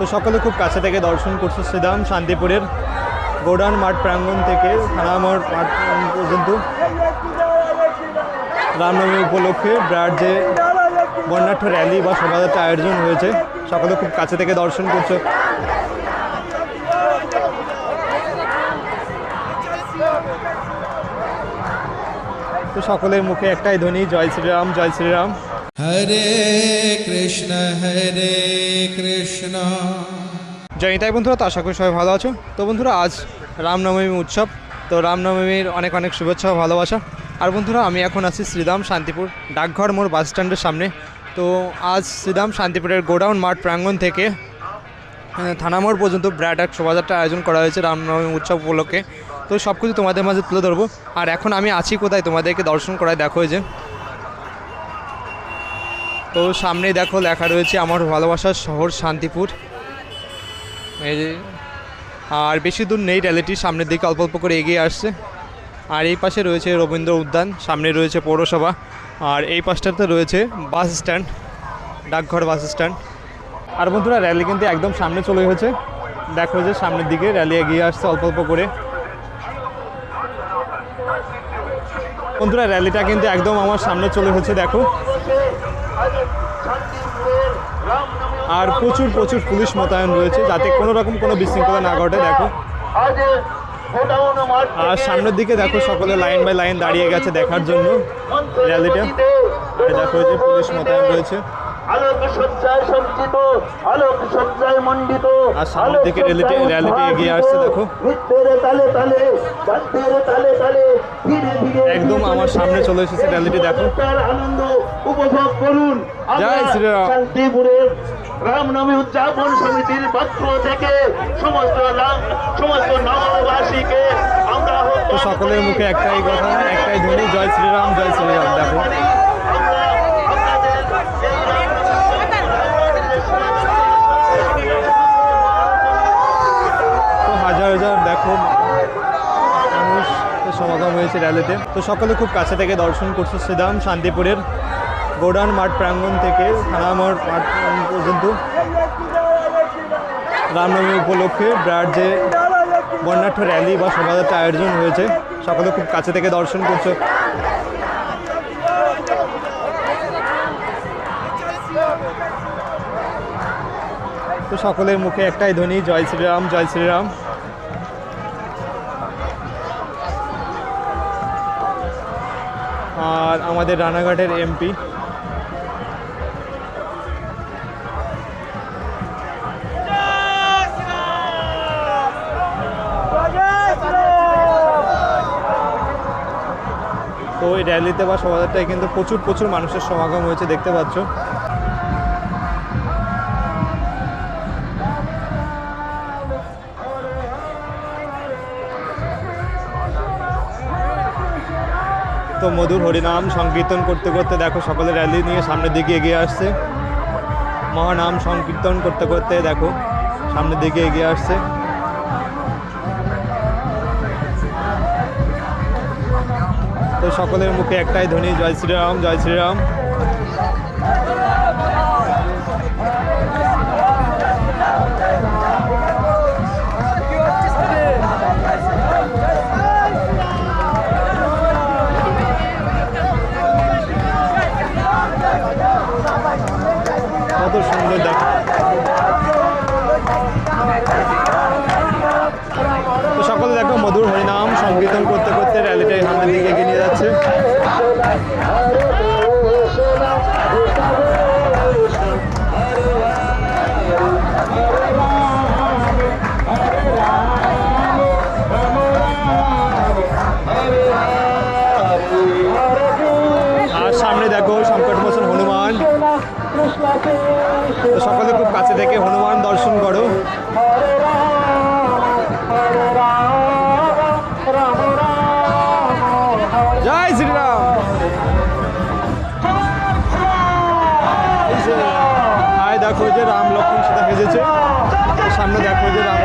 তো সকলে খুব কাছে থেকে দর্শন করছে শ্রীধাম শান্তিপুরের গোডাউন মাঠ প্রাঙ্গণ থেকে থানামোড় মাঠ পর্যন্ত। রামনবমী উপলক্ষে বিরাট যে বর্ণাঢ্য র্যালি বা শোভাযাত্রা আয়োজন হয়েছে, সকলে খুব কাছে থেকে দর্শন করছে। তো সকলের মুখে একটাই ধ্বনি, জয় শ্রীরাম জয় শ্রীরাম। হরে কৃষ্ণ হরে কৃষ্ণ। জয় তাই বন্ধুরা, তো আশা করি সবাই ভালো আছো। তো বন্ধুরা, আজ রামনবমী উৎসব। তো রামনবমীর অনেক অনেক শুভেচ্ছা ভালোবাসা। আর বন্ধুরা, আমি এখন আছি শ্রীরাম শান্তিপুর, ডাকঘর মোড় বাস স্ট্যান্ডের সামনে। তো আজ শ্রীরাম শান্তিপুরের গোডাউন মাঠ প্রাঙ্গণ থেকে থানা মোড় পর্যন্ত ব্র্যাড এক শোভাযাত্রার আয়োজন করা হয়েছে রামনবমী উৎসব উপলক্ষে। তো সব কিছু তোমাদের মাঝে তুলে ধরবো। আর এখন আমি আছি কোথায়, তোমাদেরকে দর্শন করায় দেখো যে। তো সামনেই দেখো লেখা রয়েছে আমার ভালোবাসার শহর শান্তিপুর। আর বেশি দূর নেই র্যালিটি, সামনের দিকে অল্প অল্প করে এগিয়ে আসছে। আর এই পাশে রয়েছে রবীন্দ্র উদ্যান, সামনে রয়েছে পৌরসভা, আর এই পাশটাতে রয়েছে বাস স্ট্যান্ড, ডাকঘর বাস স্ট্যান্ড। আর বন্ধুরা, র্যালি কিন্তু একদম সামনে চলে এসেছে। দেখো যে সামনের দিকে র্যালি এগিয়ে আসছে অল্প অল্প করে। বন্ধুরা, র্যালিটা কিন্তু একদম আমার সামনে চলে এসেছে, দেখো। আর প্রচুর প্রচুর পুলিশ মোতায়েন রয়েছে যাতে কোনো রকম কোনো বিশৃঙ্খলা না ঘটে দেখো। আর সামনের দিকে দেখো সকলে লাইন বাই লাইন দাঁড়িয়ে গেছে দেখার জন্য র্যালিটা। দেখো যে পুলিশ মোতায়েন রয়েছে। আলোক সজ্জায় সজ্জিত আলোক সজ্জায় মণ্ডিত আর সামনের দিকে র্যালিটি র্যালিটি এগিয়ে আসছে দেখো। তালে তালে তালে তালে ধীরে ধীরে একদম আমার সামনে চলে এসেছে র্যালিটি দেখো। আনন্দ উপভোগ করুন। জয় শ্রীরাম। শান্তিপুরের রামনবমী উদযাপন সমিতির পক্ষ থেকে সমস্ত সমস্ত নগরবাসীকে আমরা সকলের মুখে একটাই কথা, একটাই ধ্বনি, জয় শ্রীরাম জয় শ্রীরাম, দেখো। তো হাজার হাজার, দেখো, মানুষ সমাগম হয়েছে র্যালিতে। তো সকলে খুব কাছে থেকে দর্শন করছে শ্রীধাম শান্তিপুরের গোডাউন মাঠ প্রাঙ্গণ থেকে থানামোড় মাঠ পর্যন্ত রামনবমী উপলক্ষে ব্রাড যে বর্ণাঢ্য র্যালি বা শোভাযাত্রা আয়োজন হয়েছে। সকলে খুব কাছে থেকে দর্শন করছে। তো সকলের মুখে একটাই ধ্বনি, জয় শ্রীরাম জয় শ্রীরাম। আর আমাদের রানাঘাটের এমপি এই র্যালিতে বা শোভাযাত্রায় কিন্তু প্রচুর প্রচুর মানুষের সমাগম হয়েছে, দেখতে পাচ্ছ। তো মধুর হরিনাম সংকীর্তন করতে করতে দেখো সকলে র্যালি নিয়ে সামনের দিকে এগিয়ে আসছে। মহানাম সংকীর্তন করতে করতে দেখো সামনের দিকে এগিয়ে আসছে। সকলের মুখে একটাই ধ্বনি জয় শ্রীরাম জয় শ্রীরাম। তো সকলে খুব কাছে থেকে হনুমান দর্শন করো। জয় শ্রীরাম। দেখো যে রাম লক্ষ্মণ সীতা হেজেছে সামনে দেখো যে রাম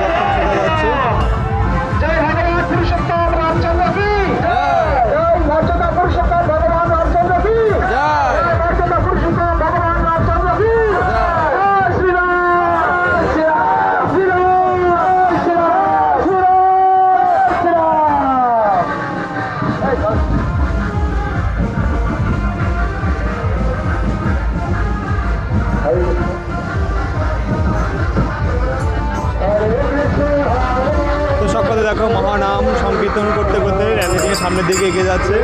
সামনের দিকে এগিয়ে যাচ্ছে।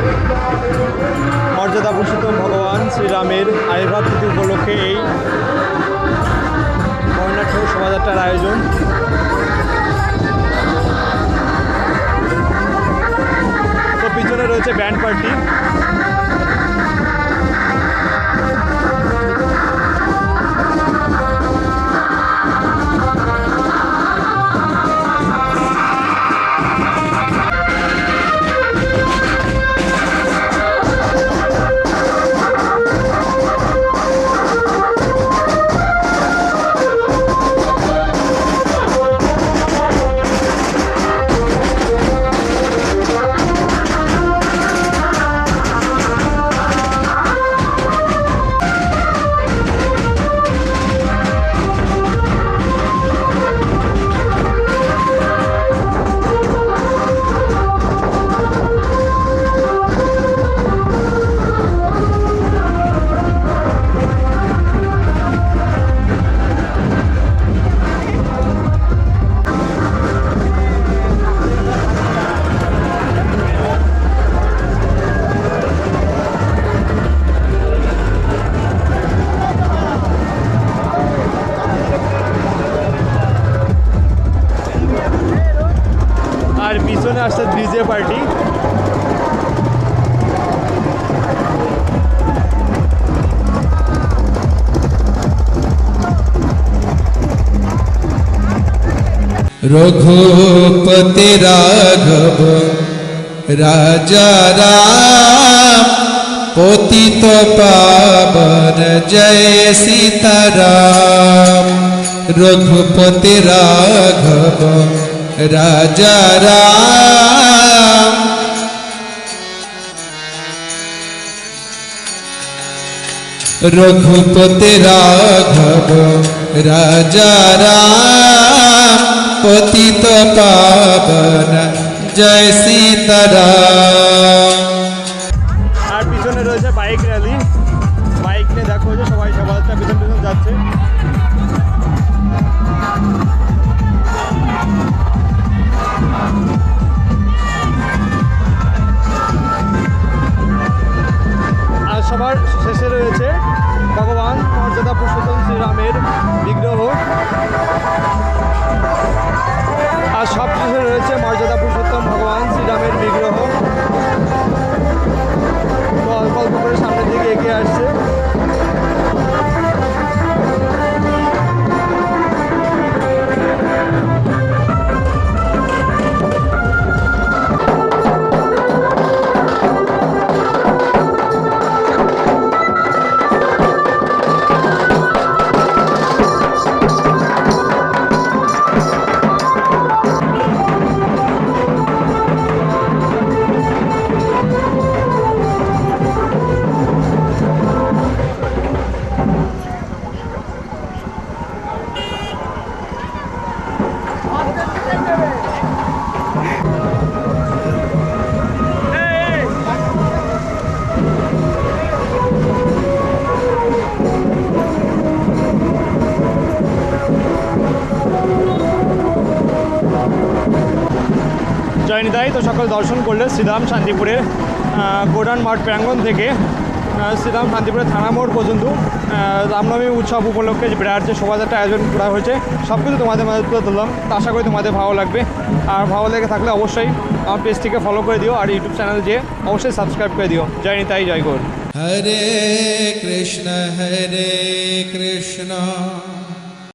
মর্যাদা পুরুষোত্তম ভগবান শ্রীরামের আবির্ভাব তিথি উপলক্ষে এই বর্ণাঢ্য শোভাযাত্রার আয়োজন। তো পিছনে রয়েছে ব্যান্ড পার্টি। से डीजे पार्टी। रघुपति राघव राजा राम पोती तो पावन जय सीताराम। रघुपति राघव राजा राम। रघुपति राघव राजा राम। तो पावन जय सीताराम সকল দর্শন করলে শ্রীরাম শান্তিপুরের গোডান মাঠ প্রাঙ্গন থেকে। শ্রীরাম শান্তিপুরের থানা মোড় পর্যন্ত রামনবমী উৎসব উপলক্ষে যে বিরাট যে শোভাযাত্রা আয়োজন করা হয়েছে, সব কিছু তোমাদের মাঝে তুলে ধরলাম। আশা করি তোমাদের ভালো লাগবে। আর ভালো লেগে থাকলে অবশ্যই আমার পেজটিকে ফলো করে দিও, আর ইউটিউব চ্যানেল যেয়ে অবশ্যই সাবস্ক্রাইব করে দিও। জয় নিতাই, জয় গোর। হরে কৃষ্ণ হরে কৃষ্ণ।